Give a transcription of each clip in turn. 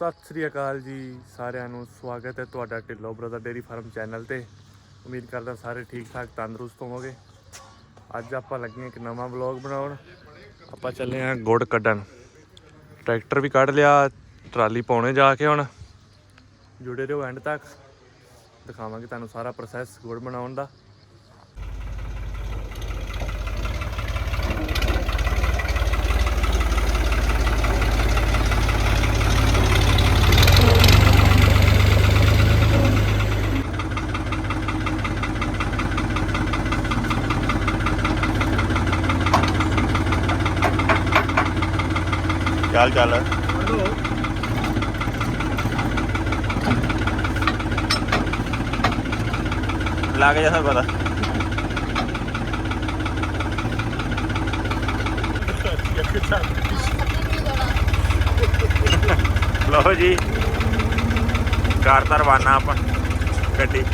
ਸਤਿ ਸ੍ਰੀ ਅਕਾਲ ਜੀ, ਸਾਰਿਆਂ ਨੂੰ ਸਵਾਗਤ ਹੈ ਤੁਹਾਡਾ Dhillon brother dairy farm channel ਤੇ। ਉਮੀਦ ਕਰਦਾ ਸਾਰੇ ਠੀਕ ਠਾਕ, ਤੰਦਰੁਸਤ ਹੋਵੋਗੇ। ਅੱਜ ਆਪਾਂ ਲੱਗੇ ਹਾਂ ਇੱਕ ਨਵਾਂ ਵਲੌਗ ਬਣਾਉਣ। ਆਪਾਂ ਚੱਲੇ ਹਾਂ ਗੁੜ ਕੱਢਣ। ਟਰੈਕਟਰ ਵੀ ਕੱਢ ਲਿਆ, ਟਰਾਲੀ ਪਾਉਣੇ ਜਾ ਕੇ ਹੁਣ। ਜੁੜੇ ਰਹੋ ਐਂਡ ਤੱਕ। ਦਿਖਾਵਾਂਗੇ ਤੁਹਾਨੂੰ ਸਾਰਾ ਪ੍ਰੋਸੈਸ ਗੁੜ ਬਣਾਉਣ ਦਾ। ਚੱਲ ਚੱਲ ਲੱਗ ਜਾ ਪਤਾ। ਲਓ ਜੀ। ਘਰ ਤਾਂ ਆਪਾਂ ਗੱਡੀ।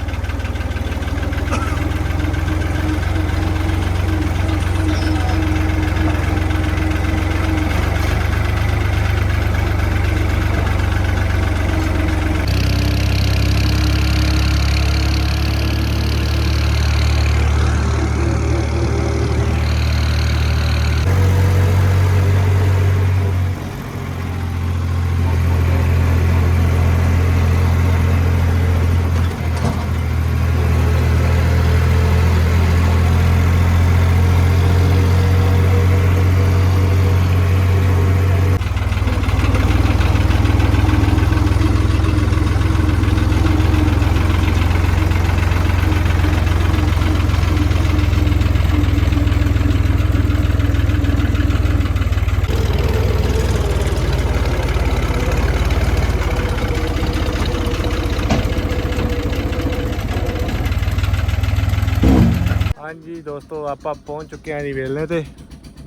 ਹਾਂਜੀ ਦੋਸਤੋ ਆਪਾਂ ਪਹੁੰਚ ਚੁੱਕੇ ਹਾਂ ਜੀ ਵੇਲਣੇ ਤੇ।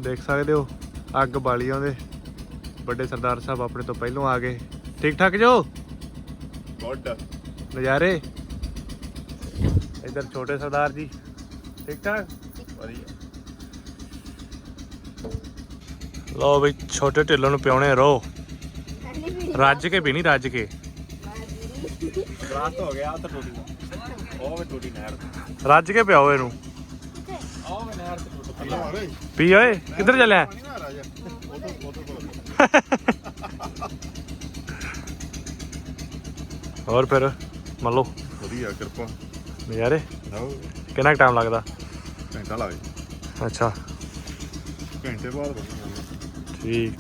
ਦੇਖ ਸਕਦੇ ਹੋ ਅੱਗ ਬਾਲੀ ਆਉਂਦੇ ਵੱਡੇ ਸਰਦਾਰ ਸਾਹਿਬ ਆਪਣੇ ਤੋਂ ਪਹਿਲਾਂ ਆ ਗਏ। ਠੀਕ ਠਾਕ ਜੋ? ਗੁੱਡ। ਨਜ਼ਾਰੇ? ਇਧਰ ਛੋਟੇ ਸਰਦਾਰ ਜੀ ਠੀਕ ਠਾਕ? ਵਧੀਆ। ਲਓ ਵੀ ਛੋਟੇ ਢਿੱਲੋਂ ਨੂੰ ਪਿਉਣੇ ਰਹੋ ਰੱਜ ਕੇ ਵੀ ਨਹੀਂ ਰੱਜ ਕੇ। ਰਾਤ ਹੋ ਗਿਆ ਤਾਂ ਟੂਟੀ। ਉਹ ਵੀ ਟੂਟੀ ਨਹਿਰ। ਰੱਜ ਕੇ ਪਿਆਓ ਇਹਨੂੰ ਆਹ ਵੀ ਨਹਿਰ ਤੇ ਟੂਟੀ ਪੀ ਓਏ ਕਿੱਧਰ ਚੱਲਿਆ? ਹੋਰ ਫਿਰ ਮੰਨ ਲਓ ਵਧੀਆ ਕਿਰਪਾ। ਨਜ਼ਾਰੇ? ਕਿੰਨਾ ਟਾਈਮ ਲੱਗਦਾ? ਘੰਟਾ ਲੱਗ ਅੱਛਾ। ਘੰਟੇ ਬਾਅਦ ਠੀਕ।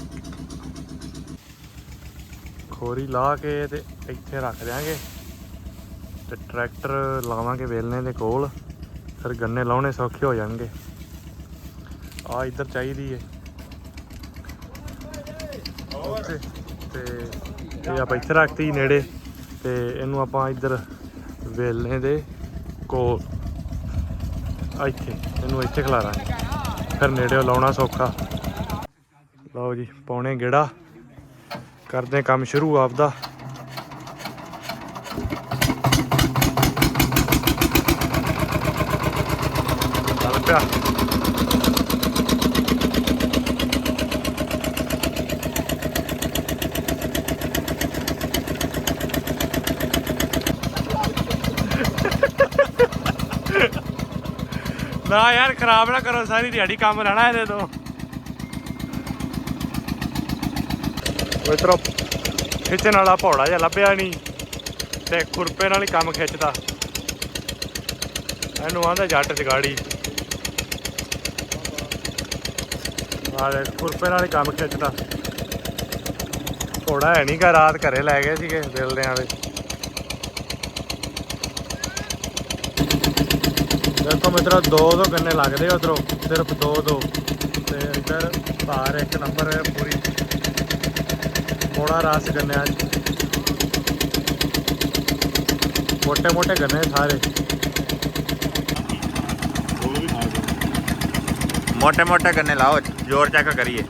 ਖੋਰੀ ਲਾ ਕੇ ਤੇ ਇੱਥੇ ਰੱਖ ਦਿਆਂਗੇ। ਤੇ ਟਰੈਕਟਰ ਲਾਵਾਂਗੇ ਵੇਲਣੇ ਦੇ ਕੋਲ। ਫਿਰ ਗੰਨੇ ਲਾਉਣੇ ਸੌਖੇ ਹੋ ਜਾਣਗੇ। ਆ ਇੱਧਰ ਚਾਹੀਦੀ ਏ। ਤੇ ਇਹ ਆਪਾਂ ਇੱਥੇ ਰੱਖਤੀ ਨੇੜੇ ਤੇ ਇਹਨੂੰ ਆਪਾਂ ਇੱਧਰ ਵੇਲਣੇ ਦੇ ਕੋਲ। ਇੱਥੇ, ਇਹਨੂੰ ਇੱਥੇ ਖਲਾਰਾਂਗੇ ਫਿਰ ਨੇੜੇ ਲਾਉਣਾ ਸੌਖਾ। ਲਓ ਜੀ ਪਾਉਣੇ ਗੇੜਾ। ਕਰਦੇ ਕੰਮ ਸ਼ੁਰੂ ਆਪਦਾ ਚੱਲ ਪਿਆ ਨਾ ਯਾਰ ਖਰਾਬ ਨਾ ਕਰੋ ਸਾਰੀ ਦਿਹਾੜੀ ਕੰਮ ਰਹਿਣਾ ਇਹਦੇ ਤੋਂ। ਉਹ ਇਧਰੋਂ ਖਿੱਚਣ ਵਾਲਾ ਭੌੜਾ ਜਿਹਾ ਲੱਭਿਆ ਨਹੀਂ ਤੇ ਖੁਰਪੇ ਨਾਲ ਹੀ ਕੰਮ ਖਿੱਚਦਾ। ਇਹਨੂੰ ਆਂਦਾ ਜੱਟ ਜਗਾੜੀ। ਆਲੇ ਖੁਰਪੇ ਨਾਲ ਕੰਮ ਖਿੱਚਦਾ। ਥੋੜਾ ਹੈ ਨਹੀਂਗਾ ਰਾਤ ਘਰੇ ਲੈ ਗਏ ਸੀਗੇ ਦਿਲਦਿਆਂ ਦੇ। ਦੇਖੋ ਮਿੱਤਰੋ, ਦੋ ਦੋ ਗੰਨੇ ਲੱਗਦੇ ਉਧਰੋਂ, ਸਿਰਫ ਦੋ ਦੋ। ਤੇ ਇੱਧਰ ਭਾਰ ਇੱਕ ਨੰਬਰ ਹੈ ਪੂਰੀ। ਥੋੜਾ ਰਸ ਗੰਨਿਆਂ ਚ ਮੋਟੇ ਮੋਟੇ ਗੰਨੇ ਸਾਰੇ। ਮੋਟੇ ਮੋਟੇ કરીને લાવો જોર ચાકા કરીએ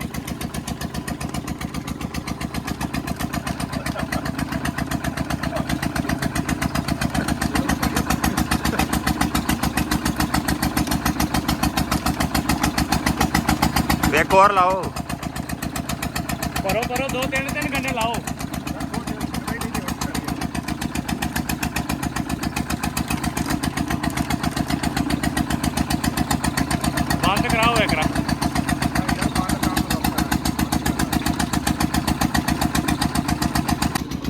ਇੱਕ ਹੋਰ ਲਾਓ ਕਰੋ ਕਰੋ ਦੋ ਤਿੰਨ ਦਿਨ ਗੰਨੇ ਲਾਓ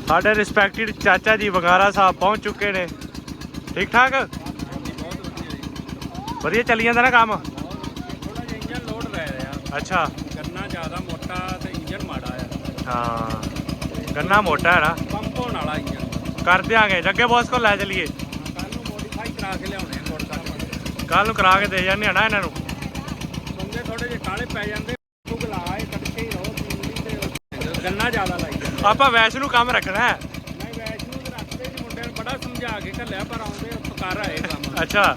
ਸਾਡੇ ਰਿਸਪੈਕਟਡ ਚਾਚਾ ਜੀ ਵਗਾਰਾ ਸਾਹਿਬ ਪਹੁੰਚ ਚੁੱਕੇ ਨੇ। ਠੀਕ ਠਾਕ? ਵਧੀਆ ਚੱਲੀ ਜਾਂਦਾ ਨਾ ਕੰਮ? ਥੋੜਾ ਜਿਹਾ ਇੰਜਨ ਲੋਡ ਰਹਿ ਰਿਹਾ। ਅੱਛਾ। ਗੰਨਾ ਜ਼ਿਆਦਾ ਮੋਟਾ ਤੇ ਇੰਜਨ ਮਾੜਾ ਆ। ਹਾਂ। ਗੰਨਾ ਮੋਟਾ ਹੈ ਨਾ। ਪੰਪ ਹੋਣ ਵਾਲਾ ਇੰਜਨ ਕਰ ਦਿਆਂਗੇ। ਜੱਗੇ ਬੌਸ ਕੋਲ ਲੈ ਚਲੀਏ। ਕੱਲ ਨੂੰ ਮੋਡੀਫਾਈ ਕਰਾ ਕੇ ਲਿਆਉਣੇ ਥੋੜਾ ਕੱਲ ਨੂੰ। ਕਰਾ ਕੇ ਦੇ ਜਾਂਦੇ ਆ ਨਾ ਇਹਨਾਂ ਨੂੰ। ਬੰਦੇ ਥੋੜੇ ਜਿਹੇ ਕਾਲੇ ਪੈ ਜਾਂਦੇ। ਤੂੰ ਗਲਾ ਇਹ ਕੱਢਕੇ ਹੀ ਰਹੋ ਤੂੰ ਤੇ ਗੰਨਾ ਜ਼ਿਆਦਾ ਲਾਈ ਜਾਂਦਾ ਆਪਾਂ ਵੈਸ਼ ਨੂੰ ਕੰਮ ਰੱਖਣਾ ਹੈ। ਨਹੀਂ ਵੈਸ਼ਨੂੰ ਦੇ ਰਸਤੇ 'ਚ ਮੁੰਡਿਆਂ ਨੂੰ ਬੜਾ ਸਮਝਾ ਕੇ ਘੱਲਿਆ ਪਰ ਆਉਂਦੇ ਪਕਾਰ ਆਏ ਕੰਮ ਅੱਛਾ।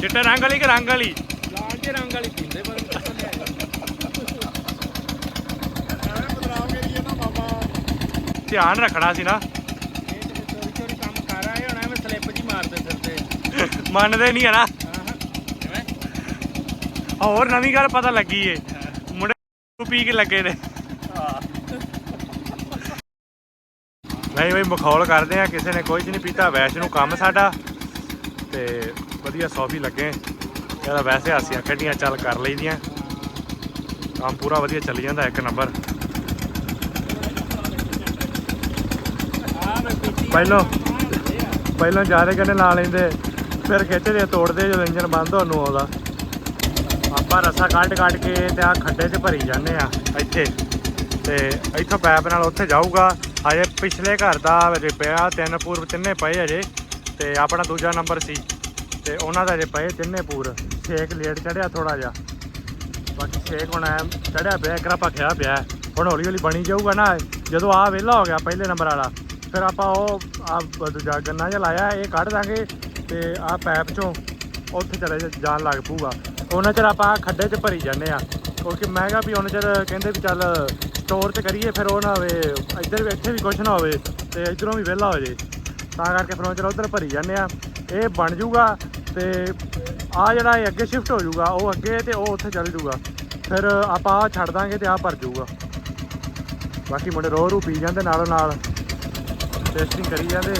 ਚਿੱਟੇ ਰੰਗ ਵਾਲੀ ਕਿ ਰੰਗ ਵਾਲੀ? ਲਾਲ ਜਿਹੇ ਰੰਗ ਵਾਲੀ ਪੀਂਦੇ ਪਰ ਕਿੱਥੋਂ ਲਿਆਏ ਐਵੇਂ ਬਦਲਾਵ ਕਰੀਏ ਨਾ ਬਾਬਾ। ਧਿਆਨ ਰੱਖਣਾ ਸੀ ਨਾ। ਇਹ ਤੇ ਚੋਰੀ ਚੋਰੀ ਕੰਮ ਕਰ ਆਏ ਹੁਣ ਐਵੇਂ ਸਲਿੱਪ ਜੀ ਮਾਰਦੇ ਫਿਰਦੇ। ਮੰਨਦੇ ਨਹੀਂ ਹੈ ਨਾ। ਹੋਰ ਨਵੀਂ ਗੱਲ ਪਤਾ ਲੱਗੀ ਏ। ਮੁੰਡੇ ਨੂੰ ਪੀ ਕੇ ਲੱਗੇ ਨੇ। ਨਹੀਂ ਬਈ ਮਖੌਲ ਕਰਦੇ ਆ ਕਿਸੇ ਨੇ ਕੁਝ ਨਹੀਂ ਪੀਤਾ, ਵੈਸ਼ ਨੂੰ ਕੰਮ ਸਾਡਾ। ਤੇ ਵਧੀਆ ਸੌਫੀ ਲੱਗੇ। ਇਹਦਾ ਵੈਸੇ ਹਾਸੀਆਂ ਖੇਡੀਆਂ, ਚੱਲ ਕਰ ਲਈਦੀਆਂ। ਕੰਮ ਪੂਰਾ ਵਧੀਆ ਚੱਲ ਜਾਂਦਾ, ਇੱਕ ਨੰਬਰ। ਆ ਪਹਿਲੋਂ, ਪਹਿਲਾਂ ਜ਼ਿਆਦਾ ਕਹਿੰਦੇ ਲਾ ਲੈਂਦੇ, ਫਿਰ ਖਿੱਚਦੇ ਤੋੜਦੇ ਜਦੋਂ ਇੰਜਨ ਬੰਦ ਹੋਣ ਨੂੰ ਆਉਂਦਾ। ਆਪਾਂ ਰਸਾ ਕੱਢ ਕੱਢ ਕੇ ਤੇ ਆ ਖੱਡੇ 'ਚ ਭਰੀ ਜਾਂਦੇ ਆ, ਇੱਥੇ। ਤੇ ਇੱਥੋਂ ਪੈਪ ਨਾਲ ਉੱਥੇ ਜਾਊਗਾ। ਹਜੇ ਪਿਛਲੇ ਘਰ ਦਾ ਅਜੇ ਪਿਆ, ਤਿੰਨ ਪੂਰ ਤਿੰਨੇ ਪਏ ਅਜੇ, ਤੇ ਆਪਣਾ ਦੂਜਾ ਨੰਬਰ ਸੀ। ਤੇ ਉਹਨਾਂ ਦਾ ਅਜੇ ਪਏ ਤਿੰਨੇ ਪੂਰ। ਛੇਕ ਲੇਟ ਚੜਿਆ ਥੋੜਾ ਜਿਹਾ। ਬਾਕੀ ਛੇਕ ਹੁਣ ਚੜਿਆ ਪਿਆ, ਇੱਕ ਆਪਾਂ ਖਿਆ ਪਿਆ। ਹੁਣ ਹੌਲੀ ਹੌਲੀ ਬਣੀ ਜਾਊਗਾ ਨਾ, ਜਦੋਂ ਆ ਵਿਹਲਾ ਹੋ ਗਿਆ ਪਹਿਲੇ ਨੰਬਰ ਵਾਲਾ, ਫਿਰ ਆਪਾਂ ਉਹ ਆ ਦੂਜਾ ਗੰਨਾ ਜਿਹਾ ਲਾਇਆ, ਇਹ ਕੱਢ ਦਾਂਗੇ ਤੇ ਆ ਪੈਪ ਚੋਂ ਉੱਥੇ ਚਲੇ ਜਾਣ ਲੱਗ ਪਊਗਾ। ਉਹਨਾਂ ਚਿਰ ਆਪਾਂ ਖੱਡੇ 'ਚ ਭਰੀ ਜਾਂਦੇ ਆ ਕਿਉਂਕਿ ਮੈਂ ਕਿਹਾ ਵੀ ਉਹਨਾਂ ਚਿਰ ਕਹਿੰਦੇ ਵੀ ਚੱਲ ਸਟੋਰ 'ਚ ਕਰੀਏ, ਫਿਰ ਉਹ ਨਾ ਹੋਵੇ, ਇੱਧਰ ਵੀ ਇੱਥੇ ਵੀ ਕੁਝ ਨਾ ਹੋਵੇ ਤੇ ਇਧਰੋਂ ਵੀ ਵਿਹਲਾ ਹੋ ਜੇ। ਤਾਂ ਕਰਕੇ ਫਿਰ ਉਹਨਾਂ ਚਿਰ ਉੱਧਰ ਭਰੀ ਜਾਂਦੇ ਆ। ਇਹ ਬਣ ਜਾਊਗਾ ਤੇ ਆ ਜਿਹੜਾ ਇਹ ਅੱਗੇ ਸ਼ਿਫਟ ਹੋ ਜਾਊਗਾ ਉਹ ਅੱਗੇ ਤੇ ਉਹ ਉੱਥੇ ਚੱਲ ਜਾਊਗਾ ਫਿਰ ਆਪਾਂ ਆ ਛੱਡ ਦਾਂਗੇ ਤੇ ਆ ਭਰ ਜਾਊਗਾ ਬਾਕੀ ਮੁੰਡੇ ਰੋ ਰੂ ਪੀ ਜਾਂਦੇ ਨਾਲੋਂ ਨਾਲ। ਟੈਸਟਿੰਗ ਕਰੀ ਜਾਂਦੇ।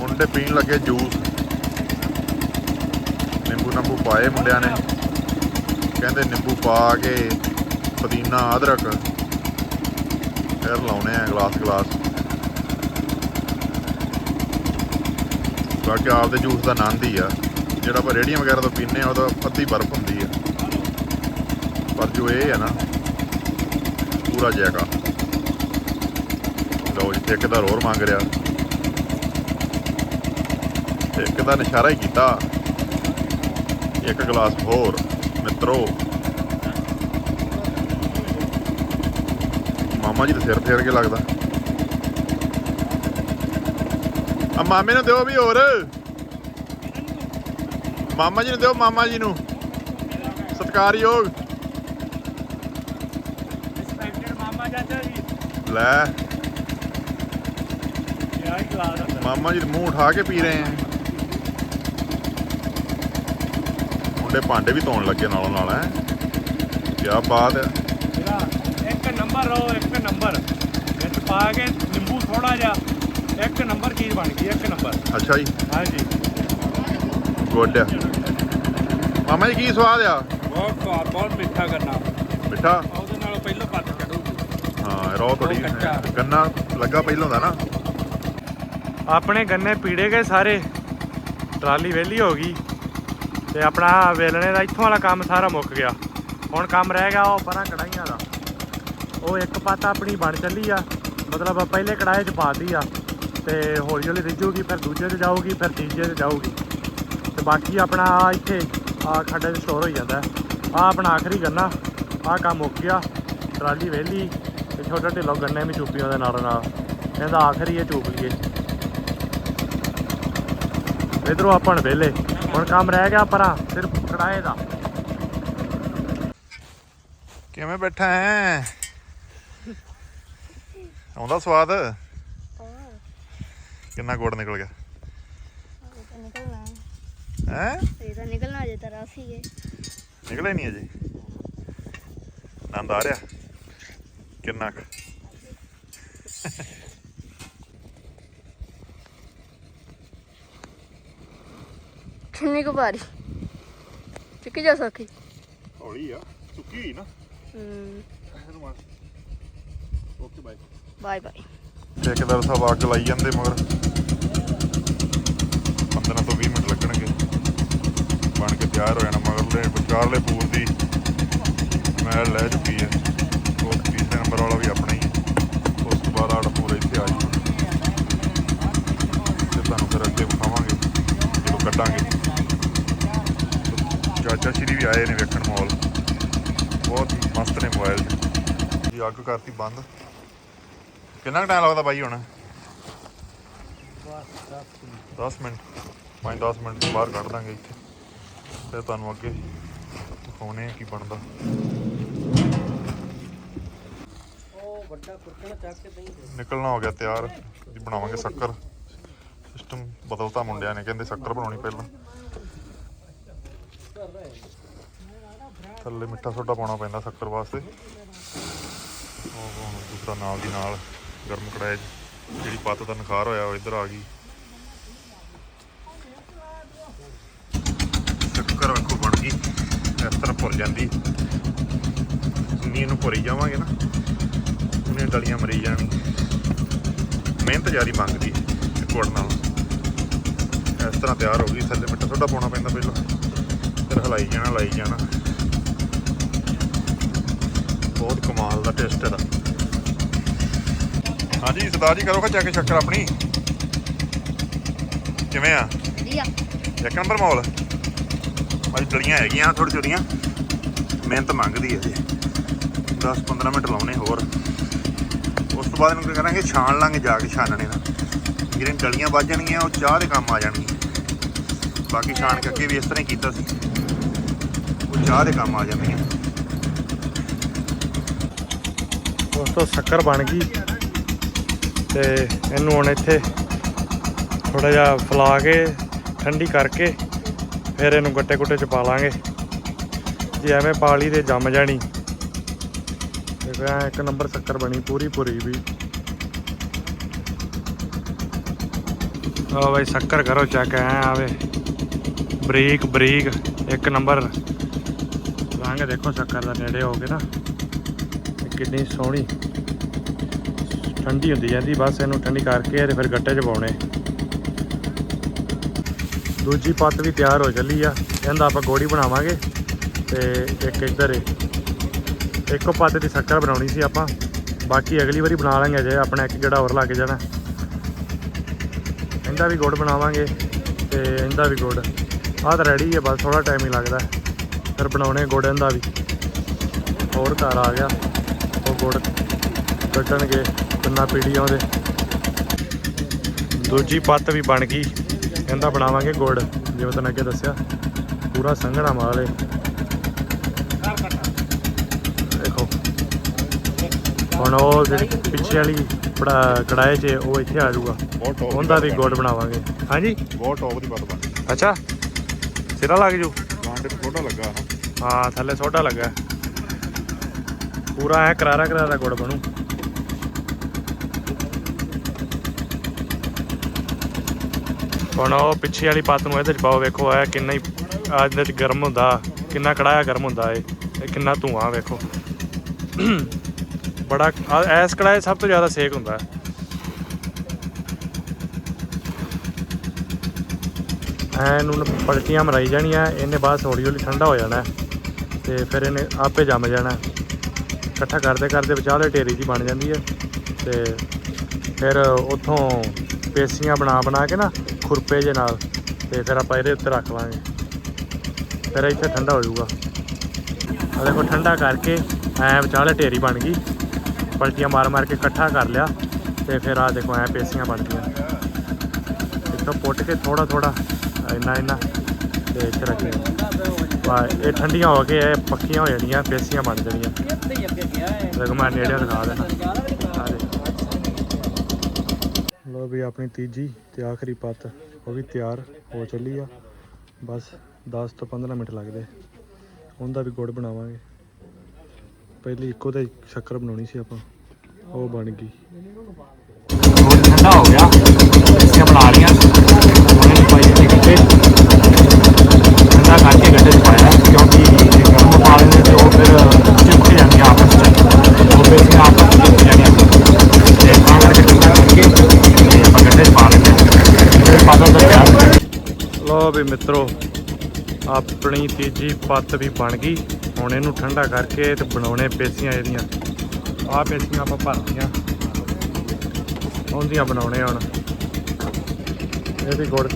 ਮੁੰਡੇ ਪੀਣ ਲੱਗੇ ਜੂਸ। ਨਿੰਬੂ ਨੰਬੂ ਪਾਏ ਮੁੰਡਿਆਂ ਨੇ। ਕਹਿੰਦੇ ਨਿੰਬੂ ਪਾ ਕੇ, ਪੁਦੀਨਾ, ਅਦਰਕ। ਫਿਰ ਲਾਉਣੇ ਆ ਗਲਾਸ ਗਲਾਸ। ਬਾਕੀ ਆਪਦੇ ਜੂਸ ਦਾ ਆਨੰਦ ਹੀ ਆ। ਜਿਹੜਾ ਆਪਾਂ ਰੇੜੀਆਂ ਵਗੈਰਾ ਤੋਂ ਪੀਂਦੇ ਆ, ਉਹਦਾ ਅੱਧੀ ਬਰਫ਼ ਹੁੰਦੀ ਆ। ਪਰ ਜੋ ਇਹ ਆ ਨਾ, ਪੂਰਾ ਜੈਗਾ ਲਓ ਜੀ, ਇੱਕ ਦਾ ਹੋਰ ਮੰਗ ਰਿਹਾ। ਇੱਕ ਦਾ ਨਿਸ਼ਾਰਾ ਹੀ ਕੀਤਾ। ਇੱਕ ਗਲਾਸ ਹੋਰ। ਮਿੱਤਰੋ। ਮਾਮਾ ਜੀ ਦੇ ਸਿਰ ਫੇਰ ਕੇ ਲੱਗਦਾ। ਆ ਮਾਮੇ ਨੂੰ ਦਿਓ ਵੀ ਹੋਰ। ਮਾਮਾ ਜੀ ਨੂੰ ਦਿਓ ਮਾਮਾ ਜੀ ਨੂੰ। ਸਤਿਕਾਰਯੋਗ ਰਿਸਪੈਕਟਡ ਮਾਮਾ ਚਾਚਾ ਜੀ। ਲੈ। ਕਲਾਸ ਮਾਮਾ ਜੀ ਮੂੰਹ ਉਠਾ ਕੇ ਪੀ ਰਹੇ ਆ। ਮੁੰਡੇ ਭਾਂਡੇ ਵੀ ਧੋਣ ਲੱਗੇ ਨਾਲੋਂ ਨਾਲ ਹੈ। ਕੀ ਬਾਤ ਹੈ। ਇੱਕ ਨੰਬਰ ਰੋ ਇੱਕ ਨੰਬਰ। ਵਿੱਚ ਪਾ ਕੇ ਨਿੰਬੂ ਥੋੜਾ ਜਿਹਾ ਇੱਕ ਨੰਬਰ ਚੀਜ਼ ਬਣ ਗਈ ਇੱਕ ਨੰਬਰ। ਅੱਛਾ ਜੀ। ਹਾਂਜੀ। ਗੁੱਡ। ਮਾਮਾ ਜੀ ਕੀ ਸਵਾਦ ਆ? ਬਹੁਤ ਸਵਾਦ ਬਹੁਤ ਮਿੱਠਾ ਗੰਨਾ। ਮਿੱਠਾ? ਉਹਦੇ ਨਾਲੋਂ ਪਹਿਲਾਂ ਪੱਤ ਚੜੂ ਹਾਂ ਰੋ ਥੋੜੀ। ਗੰਨਾ ਲੱਗਾ ਪਹਿਲਾਂ ਦਾ ਨਾ। ਆਪਣੇ ਗੰਨੇ ਪੀੜੇ ਗਏ ਸਾਰੇ। ਟਰਾਲੀ ਵਿਹਲੀ ਹੋ ਗਈ। ਤੇ ਆਪਣਾ ਵੇਲਣੇ ਦਾ ਇੱਥੋਂ ਵਾਲਾ ਕੰਮ ਸਾਰਾ ਮੁੱਕ ਗਿਆ। ਹੁਣ ਕੰਮ ਰਹਿ ਗਿਆ ਉਹ ਪਰਾਂ ਕੜਾਈਆਂ ਦਾ। ਉਹ ਇੱਕ ਪੱਤ ਆਪਣੀ ਬਣ ਚੱਲੀ ਆ। ਮਤਲਬ ਪਹਿਲੇ ਕੜਾਏ 'ਚ ਪਾਤੀ ਆ। ਤੇ ਹੌਲੀ ਹੌਲੀ ਰਿੱਝੂਗੀ, ਫਿਰ ਦੂਜੇ 'ਤੇ ਜਾਊਗੀ, ਫਿਰ ਤੀਜੇ 'ਤੇ ਜਾਊਗੀ। ਤੇ ਬਾਕੀ ਆਪਣਾ ਆਹ ਇੱਥੇ, ਆ ਖੱਡੇ 'ਚ ਸਟੋਰ ਹੋਈ ਜਾਂਦਾ। ਆ ਆਪਣਾ ਆਖਰੀ ਗੰਨਾ। ਆ ਕੰਮ ਮੁੱਕ ਗਿਆ। ਟਰਾਲੀ ਵਿਹਲੀ। ਤੇ ਛੋਟਾ ਢਿੱਲੋ ਗੰਨੇ ਵੀ ਚੁੱਪੀ ਉਹਦੇ ਨਾਲ ਨਾਲ। ਕਹਿੰਦਾ ਆਖਰੀ ਇਹ ਚੁੱਪ ਲਈਏ ਇਧਰੋਂ ਆਪਾਂ ਨੂੰ ਵਿਹਲੇ। ਹੁਣ ਕੰਮ ਰਹਿ ਗਿਆ ਪਰਾਂ ਸਿਰਫ ਕੜਾਏ ਦਾ। ਕਿਵੇਂ ਬੈਠਾ ਹੈ? ਆਉਂਦਾ ਸਵਾਦ? ਕਿੰਨਾ ਗੁੜ ਨਿਕਲ ਗਿਆ? ਨਿਕਲਣਾ ਹੈ? ਇਹ ਤਾਂ ਨਿਕਲਣਾ ਅਜੇ ਤਾਂ ਰਸ ਹੀ ਹੈ। ਨਿਕਲੇ ਨਹੀਂ ਅਜੇ। ਆਨੰਦ ਆ ਰਿਹਾ। ਕਿੰਨਾ ਕੁ। ਕਿੰਨੀ ਕੁ ਭਾਰੀ? ਚੁੱਕੀ ਜਾ ਸਕੀ ਹੌਲੀ ਆ ਸੁੱਕੀ ਨਾ। ਹੂੰ। ਓਕੇ ਬਾਈ ਬਾਏ ਬਾਏ। ਠੇਕੇਦਾਰ ਸਾਹਿਬ ਅੱਗ ਲਾਈ ਜਾਂਦੇ ਮਗਰ। 15 ਤੋਂ 20 ਮਿੰਟ ਲੱਗਣਗੇ। ਬਣ ਕੇ ਤਿਆਰ ਹੋ ਜਾਣਾ ਮਗਰਲੇ ਵਿਚਾਰਲੇ ਪੂਰ ਦੀ ਮੈਲ ਲੈ ਚੁੱਕੀ ਹੈ। ਉਹ ਤੀਸਰੇ ਨੰਬਰ ਵਾਲਾ ਵੀ ਆਪਣਾ ਹੀ ਹੈ। ਉਸ ਤੋਂ ਬਾਅਦ ਆੜਾ ਪੂਰਾ ਇੱਥੇ ਆ ਜੀ ਤੇ ਤੁਹਾਨੂੰ ਫਿਰ ਅੱਗੇ ਵਿਖਾਵਾਂਗੇ ਜਦੋਂ ਕੱਢਾਂਗੇ। ਚਾਚਾ ਸ਼੍ਰੀ ਵੀ ਆਏ ਨੇ ਵੇਖਣ ਮਾਲ। ਬਹੁਤ ਮਸਤ ਨੇ ਮੋਬਾਈਲ। ਜੀ, ਅੱਗ ਕਰਤੀ ਬੰਦ। ਕਿੰਨਾ ਟਾਈਮ ਲੱਗਦਾ ਬਾਈ ਹੁਣ? 10 ਮਿੰਟ। 5-10 ਮਿੰਟ ਬਾਹਰ ਕੱਢ ਦਾਂਗੇ ਇੱਥੇ। ਫਿਰ ਤੁਹਾਨੂੰ ਅੱਗੇ ਦਿਖਾਉਣੇ ਆ ਕੀ ਬਣਦਾ। ਨਿਕਲਣਾ ਹੋ ਗਿਆ ਤਿਆਰ। ਜੀ, ਬਣਾਵਾਂਗੇ ਸ਼ੱਕਰ। ਸਿਸਟਮ ਬਦਲਤਾ ਮੁੰਡਿਆਂ ਨੇ, ਕਹਿੰਦੇ ਸ਼ੱਕਰ ਬਣਾਉਣੀ ਪਹਿਲਾਂ। ਥੱਲੇ ਮਿੱਠਾ ਸੋਡਾ ਪਾਉਣਾ ਪੈਂਦਾ ਸ਼ੱਕਰ ਵਾਸਤੇ। ਉਹ ਦੂਸਰਾ ਨਾਲ ਦੀ ਨਾਲ ਗਰਮ ਕੜਾਏ ਜਿਹੜੀ ਪੱਤ ਦਾ ਨਖਾਰ ਹੋਇਆ ਉਹ ਇੱਧਰ ਆ ਗਈ। ਸ਼ੱਕਰ ਵੇਖੋ ਬਣ ਗਈ। ਇਸ ਤਰ੍ਹਾਂ ਭੁਰ ਜਾਂਦੀ। ਜਿੰਨੀ ਇਹਨੂੰ ਭੁਰੀ ਜਾਵਾਂਗੇ ਨਾ। ਉਹਨੇ ਡਲੀਆਂ ਮਰੀ ਜਾਣੀ ਮਿਹਨਤ ਜਾਰੀ ਮੰਗਦੀ ਹੈ ਗੁੜ ਨਾਲ। ਇਸ ਤਰ੍ਹਾਂ ਤਿਆਰ ਹੋ ਗਈ। ਥੱਲੇ ਮਿੱਠਾ ਸੋਡਾ ਪਾਉਣਾ ਪੈਂਦਾ ਪਹਿਲਾਂ। ਫਿਰ ਹਲਾਈ ਜਾਣਾ ਲਾਈ ਜਾਣਾ। ਬਹੁਤ ਕਮਾਲ ਦਾ ਟੇਸਟ ਇਹਦਾ। ਹਾਂਜੀ ਸਰਦਾਰ ਜੀ ਕਰੋ ਖਾ ਚੈੱਕ ਸ਼ੱਕਰ ਆਪਣੀ। ਕਿਵੇਂ ਆ? ਵਧੀਆ। ਇੱਕ ਨੰਬਰ ਮਾਲ ਅੱਜ ਡਲੀਆਂ ਹੈਗੀਆਂ ਥੋੜੀ ਥੋੜੀਆਂ ਮਿਹਨਤ ਮੰਗਦੀ ਹੈ ਜੀ। 10-15 ਮਿੰਟ ਲਾਉਣੇ ਹੋਰ। ਉਸ ਤੋਂ ਬਾਅਦ ਇਹਨੂੰ ਕੀ ਕਰਾਂਗੇ? ਛਾਣ ਲਾਂਗੇ ਜਾ ਕੇ ਛਾਨਣੇ ਨਾਲ। ਜਿਹੜੀਆਂ ਡਲੀਆਂ ਵੱਜ ਜਾਣਗੀਆਂ ਉਹ ਚਾਹ ਦੇ ਕੰਮ ਆ ਜਾਣਗੀਆਂ। ਬਾਕੀ ਛਾਣ ਕੇ ਅੱਗੇ ਵੀ ਇਸ ਤਰ੍ਹਾਂ ਹੀ ਕੀਤਾ ਸੀ। ਚਾਹ ਦੇ ਕੰਮ ਆ ਜਾਣਗੇ ਉਸ ਤੋਂ ਸ਼ੱਕਰ ਬਣ ਗਈ ਤੇ ਇਹਨੂੰ ਹੁਣ ਇੱਥੇ ਥੋੜਾ ਜਿਹਾ ਫਲਾ ਕੇ, ਠੰਡੀ ਕਰਕੇ ਫਿਰ ਇਹਨੂੰ ਗੱਟੇ ਗੁੱਟੇ ਚ ਪਾ ਲਾਂਗੇ। ਜੇ ਐਵੇਂ ਪਾ ਲਈ ਤੇ ਜੰਮ ਜਾਣੀ। ਦੇਖੋ ਐਂ ਇੱਕ ਨੰਬਰ ਸ਼ੱਕਰ ਬਣੀ ਪੂਰੀ ਪੂਰੀ ਵੀ। ਆ ਬਈ ਸ਼ੱਕਰ ਕਰੋ ਚੈੱਕ ਐ ਆਵੇ। ਬਰੀਕ ਬਰੀਕ ਇੱਕ ਨੰਬਰ। ਰੰਗ ਦੇਖੋ ਸ਼ੱਕਰ ਦਾ ਨੇੜੇ ਹੋ ਕੇ ਨਾ। ਕਿੰਨੀ ਸੋਹਣੀ, ਠੰਡੀ ਹੁੰਦੀ ਜਾਂਦੀ, ਬਸ ਇਹਨੂੰ ਠੰਡੀ ਕਰਕੇ ਤੇ ਫਿਰ ਗੱਟੇ 'ਚ ਪਾਉਣੇ। ਦੂਜੀ ਪੱਤ ਵੀ ਤਿਆਰ ਹੋ ਚੱਲੀ ਆ, ਇਹਦਾ ਆਪਾਂ ਗੋੜੀ ਬਣਾਵਾਂਗੇ ਤੇ ਇੱਕ ਇੱਧਰ ਏ। ਇੱਕੋ ਪੱਤ ਦੀ ਸ਼ੱਕਰ ਬਣਾਉਣੀ ਸੀ ਆਪਾਂ, ਬਾਕੀ ਅਗਲੀ ਵਾਰੀ ਬਣਾ ਲਾਂਗੇ ਜੇ ਆਪਣਾ ਇੱਕ ਜਿਹੜਾ ਹੋਰ ਲੱਗ ਜਾਣਾ। ਇਹਦਾ ਵੀ ਗੁੜ ਬਣਾਵਾਂਗੇ ਤੇ ਇਹਦਾ ਵੀ ਗੁੜ। ਆਹ ਤਾਂ ਰੈਡੀ ਹੈ ਬਸ ਥੋੜਾ ਟਾਈਮ ਹੀ ਲੱਗਦਾ। ਫਿਰ ਬਣਾਉਣੇ ਗੁੜ ਇਹਦਾ ਵੀ। ਹੋਰ ਘਰ ਆ ਗਿਆ। ਉਹ ਗੁੜ ਕੱਢਣਗੇ ਤਿੰਨਾਂ ਪੀੜੀਆਂ ਉਹਦੇ ਦੂਜੀ ਪੱਤ ਵੀ ਬਣ ਗਈ। ਕਹਿੰਦਾ ਬਣਾਵਾਂਗੇ ਗੁੜ ਜਿਵੇਂ ਤੈਨੂੰ ਅੱਗੇ ਦੱਸਿਆ। ਪੂਰਾ ਸੰਘਣਾ ਮਾਲ ਏ। ਦੇਖੋ। ਹੁਣ ਉਹ ਜਿਹੜੀ ਪਿੱਛੇ ਵਾਲੀ ਪੜਾ ਕੜਾਏ 'ਚ ਉਹ ਇੱਥੇ ਆ ਜਾਊਗਾ। ਉਹਦਾ ਵੀ ਗੁੜ ਬਣਾਵਾਂਗੇ। ਹਾਂਜੀ। ਬਹੁਤ ਟੌਪ ਦੀ ਪੱਤ ਬਣ ਅੱਛਾ। ਸਿਰਾ ਲੱਗ ਜੂ। ਗਾਂਡੇ ਲੱਗਾ ਹਾਂ। ਥੱਲੇ ਛੋਟਾ ਲੱਗਾ ਪੂਰਾ ਐ ਕਰਾਰਾ ਕਰਾਰਾ ਗੁੜ ਬਣੂ। ਹੁਣ ਉਹ ਪਿੱਛੇ ਵਾਲੀ ਪੱਤ ਨੂੰ ਇਹਦੇ ਚ ਪਾਓ, ਵੇਖੋ ਇਹ ਕਿੰਨਾ ਹੀ ਆ ਇਹਦੇ ਚ ਗਰਮ ਹੁੰਦਾ, ਕਿੰਨਾ ਕੜਾਇਆ ਗਰਮ ਹੁੰਦਾ ਏ ਇਹ ਕਿੰਨਾ ਧੂਆਂ, ਵੇਖੋ। ਬੜਾ ਆ- ਐਸ ਕੜਾਏ ਸਭ ਤੋਂ ਜ਼ਿਆਦਾ ਸੇਕ ਹੁੰਦਾ। ਹੈ। ਐ ਨੂੰ ਪਲਟੀਆਂ ਮਰਾਈ ਜਾਣੀਆਂ, ਇਹਨੇ ਬਾਅਦ ਹੌਲੀ ਹੌਲੀ ਠੰਡਾ ਹੋ ਜਾਣਾ। ਹੈ। ਤੇ ਫਿਰ ਇਹਨੇ ਆਪੇ ਜੰਮ ਜਾਣਾ। ਇਕੱਠਾ ਕਰਦੇ ਕਰਦੇ ਵਿਚਾਲੇ ਢੇਰੀ ਜੀ ਬਣ ਜਾਂਦੀ ਹੈ। ਤੇ ਫਿਰ ਉੱਥੋਂ ਪੇਸੀਆਂ ਬਣਾ ਬਣਾ ਕੇ ਨਾ ਖੁਰਪੇ ਜੇ ਨਾਲ, ਤੇ ਫਿਰ ਆਪਾਂ ਇਹਦੇ ਉੱਤੇ ਰੱਖ ਲਾਂਗੇ। ਫਿਰ ਇੱਥੇ ਠੰਡਾ ਹੋ ਜਾਊਗਾ। ਆ ਦੇਖੋ ਠੰਡਾ ਕਰਕੇ ਐ ਵਿਚਾਲੇ ਢੇਰੀ ਬਣ ਗਈ। ਪਲਟੀਆਂ ਮਾਰ ਮਾਰ ਕੇ ਇਕੱਠਾ ਕਰ ਲਿਆ, ਤੇ ਫਿਰ ਆ ਦੇਖੋ ਐ ਪੇਸੀਆਂ ਬਣ ਗਈਆਂ। ਇੱਥੋਂ ਪੁੱਟ ਕੇ ਥੋੜਾ ਥੋੜਾ ਇੰਨਾ ਇੰਨਾ। ਤੇ ਇੱਥੇ ਰੱਖੇ। ਵਾ, ਇਹ ਠੰਡੀਆਂ ਹੋ ਕੇ, ਇਹ ਪੱਕੀਆਂ ਹੋ ਜਾਣੀਆਂ, ਪੇਸੀਆਂ ਬਣ ਜਾਣੀਆਂ। ਦੇਖੋ ਨੇੜੇ ਦਿਖਾ ਦੇਣਾ। ਲੋ ਵੀ, ਆਪਣੀ ਤੀਜੀ ਤੇ ਆਖਰੀ ਪੱਤ। ਉਹ ਵੀ ਤਿਆਰ ਹੋ ਚੱਲੀ ਆ। ਬਸ 10 ਤੋਂ 15 ਮਿੰਟ ਲੱਗਦੇ। ਉਹਦਾ ਵੀ ਗੁੜ ਬਣਾਵਾਂਗੇ। ਪਹਿਲੀ ਇੱਕੋ ਤੇ ਸ਼ੱਕਰ ਬਣਾਉਣੀ ਸੀ ਆਪਾਂ। ਉਹ ਬਣ ਗਈ। ਕਰਕੇ ਠੰਡਾ ਗੱਡੇ 'ਚ ਪਾਇਆ ਕਿਉਂਕਿ ਜੇ ਗੱਡੇ 'ਚ ਵੀ ਮਿੱਤਰੋ, ਆਪਣੀ ਤੀਜੀ ਪੱਤ ਵੀ ਬਣ ਗਈ। ਹੁਣ ਇਹਨੂੰ ਠੰਡਾ ਕਰਕੇ ਤੇ ਬਣਾਉਣੇ ਪੇਸੀਆਂ ਇਹਦੀਆਂ। ਆਹ ਪੇਸੀਆਂ ਆਪਾਂ ਭਰਤੀਆਂ। ਉਹਦੀਆਂ ਬਣਾਉਣੇ ਹੁਣ। ਇਹ ਵੀ ਗੁੜ।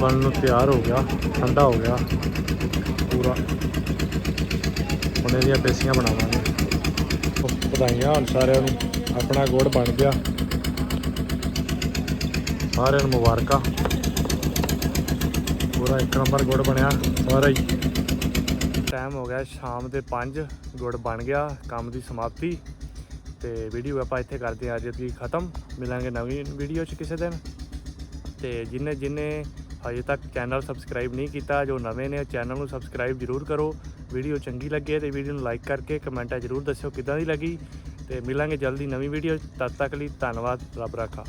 ਬਣਨ ਨੂੰ ਤਿਆਰ ਹੋ ਗਿਆ, ਠੰਡਾ ਹੋ ਗਿਆ, ਪੂਰਾ। ਹੁਣ ਦੀਆਂ ਪੇਸੀਆਂ ਬਣਾਵਾਂਗੇ। ਵਧਾਈਆਂ ਹੁਣ ਸਾਰਿਆਂ ਨੂੰ, ਆਪਣਾ ਗੁੜ ਬਣ ਗਿਆ। ਸਾਰਿਆਂ ਨੂੰ ਮੁਬਾਰਕਾਂ। ਪੂਰਾ ਇੱਕ ਨੰਬਰ ਗੁੜ ਬਣਿਆ, ਸਾਰਾ ਹੀ। ਟਾਈਮ ਹੋ ਗਿਆ ਸ਼ਾਮ ਦੇ 5 ਗੁੜ ਬਣ ਗਿਆ, ਕੰਮ ਦੀ ਸਮਾਪਤੀ। ਤੇ ਵੀਡੀਓ ਆਪਾਂ ਇੱਥੇ ਕਰਦੇ ਹਾਂ, ਅੱਜ ਦੀ ਖਤਮ। ਮਿਲਾਂਗੇ ਨਵੀਂ ਵੀਡੀਓ 'ਚ ਕਿਸੇ ਦਿਨ। ਤੇ ਜਿਨੇ ਜਿਨੇ ਅਜੇ ਤੱਕ ਚੈਨਲ ਸਬਸਕ੍ਰਾਈਬ ਨਹੀਂ ਕੀਤਾ, ਜੋ ਨਵੇਂ ਨੇ, ਚੈਨਲ ਨੂੰ ਸਬਸਕ੍ਰਾਈਬ ਜ਼ਰੂਰ ਕਰੋ। ਵੀਡੀਓ ਚੰਗੀ ਲੱਗੇ ਤੇ ਵੀਡੀਓ ਨੂੰ ਲਾਈਕ ਕਰਕੇ ਕਮੈਂਟਾਂ ਜ਼ਰੂਰ ਦੱਸਿਓ ਕਿੱਦਾਂ ਦੀ ਲੱਗੀ। ਤੇ ਮਿਲਾਂਗੇ ਜਲਦੀ ਨਵੀਂ ਵੀਡੀਓ। ਤਦ ਤੱਕ ਲਈ ਧੰਨਵਾਦ, ਰੱਬ ਰਾਖਾ।